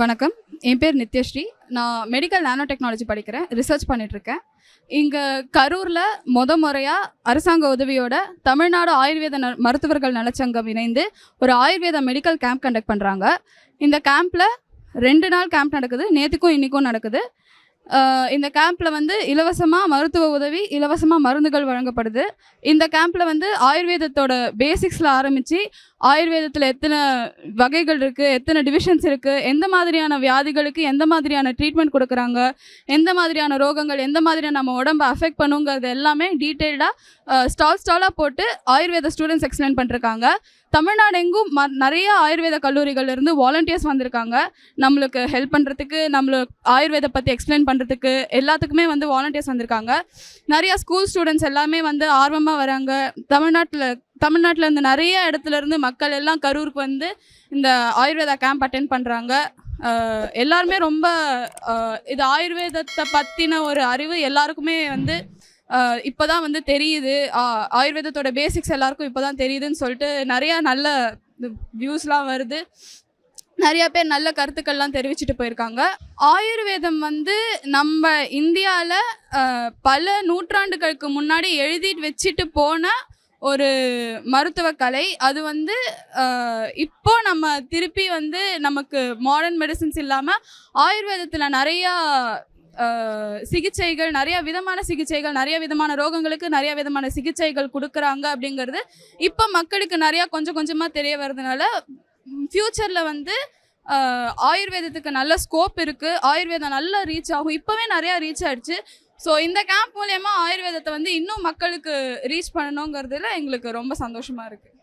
வணக்கம். என் பேர் நித்யஸ்ரீ. நான் மெடிக்கல் நானோ டெக்னாலஜி படிக்கிறேன். ரிசர்ச் பண்ணிகிட்ருக்கேன் இங்கே கரூரில் முத முறையாக அரசாங்க உதவியோட தமிழ்நாடு ஆயுர்வேத ந மருத்துவர்கள் நலச்சங்கம் இணைந்து ஒரு ஆயுர்வேத மெடிக்கல் கேம்ப் கண்டக்ட் பண்ணுறாங்க இந்த கேம்பில் ரெண்டு நாள் கேம்ப் நடக்குது. நேற்றுக்கும் இன்றைக்கும் நடக்குது. இந்த கேம்பில் வந்து இலவசமாக மருத்துவ உதவி இலவசமாக மருந்துகள் வழங்கப்படுது. இந்த கேம்பில் வந்து ஆயுர்வேதத்தோட பேசிக்ஸில் ஆரம்பித்து ஆயுர்வேதத்தில் எத்தனை வகைகள் இருக்குது எத்தனை டிவிஷன்ஸ் இருக்குது எந்த மாதிரியான வியாதிகளுக்கு எந்த மாதிரியான ட்ரீட்மெண்ட் கொடுக்குறாங்க எந்த மாதிரியான ரோகங்கள் எந்த மாதிரியான நம்ம உடம்பை அஃபெக்ட் பண்ணுங்கிறது எல்லாமே டீட்டெயில்டாக ஸ்டால் ஸ்டாலாக போட்டு ஆயுர்வேத ஸ்டூடெண்ட்ஸ் எக்ஸ்பிளைன் பண்ணிருக்காங்க. தமிழ்நாடு எங்கும் ம நிறைய ஆயுர்வேத கல்லூரிகள்லேருந்து வாலண்டியர்ஸ் வந்திருக்காங்க. நம்மளுக்கு ஹெல்ப் பண்ணுறதுக்கு நம்மளுக்கு ஆயுர்வேத பற்றி எக்ஸ்பிளைன் பண்ணுறதுக்கு எல்லாத்துக்குமே வந்து வாலண்டியர்ஸ் வந்திருக்காங்க. நிறையா ஸ்கூல் ஸ்டூடெண்ட்ஸ் எல்லாமே வந்து ஆர்வமாக வராங்க. தமிழ்நாட்டில் தமிழ்நாட்டில் இருந்து நிறைய இடத்துல இருந்து மக்கள் எல்லாம் கரூருக்கு வந்து இந்த ஆயுர்வேதா கேம்ப் அட்டென்ட் பண்ணுறாங்க எல்லாருமே ரொம்ப இது ஆயுர்வேதத்தை பற்றின ஒரு அறிவு எல்லாருக்குமே வந்து இப்போதான் வந்து தெரியுது. ஆ- ஆயுர்வேதத்தோட பேசிக்ஸ் எல்லாருக்கும் இப்போதான் தெரியுதுன்னு சொல்லிட்டு நிறையா நல்ல வியூஸ்லாம் வருது. நிறைய பேர் நல்ல கருத்துக்கள்லாம் தெரிவிச்சுட்டு போயிருக்காங்க. ஆயுர்வேதம் வந்து நம்ம இந்தியாவில் பல நூற்றாண்டுகளுக்கு முன்னாடி எழுதிட்டு வச்சுட்டு போன ஒரு மருத்துவ கலை அது வந்து இப்போ நம்ம திருப்பி வந்து நமக்கு மாடர்ன் மெடிசின்ஸ் இல்லாமல் ஆயுர்வேதத்தில் நிறையா சிகிச்சைகள் நிறைய விதமான சிகிச்சைகள் நிறைய விதமான ரோகங்களுக்கு நிறைய விதமான சிகிச்சைகள் கொடுக்குறாங்க அப்படிங்கிறது இப்போ மக்களுக்கு நிறையா கொஞ்சம் கொஞ்சமாக தெரிய வர்றதுனால ஃப்யூச்சரில் வந்து ஆயுர்வேதத்துக்கு நல்ல ஸ்கோப் இருக்குது ஆயுர்வேதம் நல்லா ரீச் ஆகும். இப்போவே நிறையா ரீச் ஆயிடுச்சு. ஸோ இந்த கேம்ப் மூலயமா ஆயுர்வேதத்தை வந்து இன்னும் மக்களுக்கு ரீச் பண்ணணுங்கிறதுல எங்களுக்கு ரொம்ப சந்தோஷமாக இருக்குது